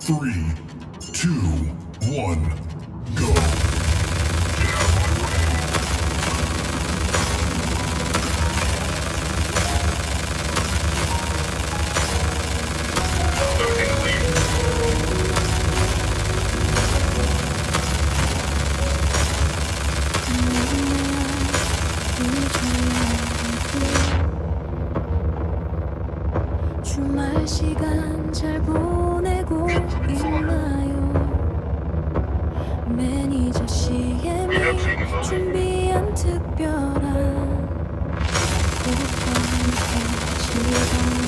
three, two, one, go. 주말 시간 잘 보고 있나요? 매니저 CM이 준비한 특별한 오빠 지금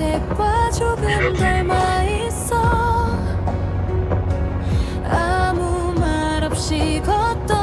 색과 조금 닮아 있어 아무 말 없이 걷던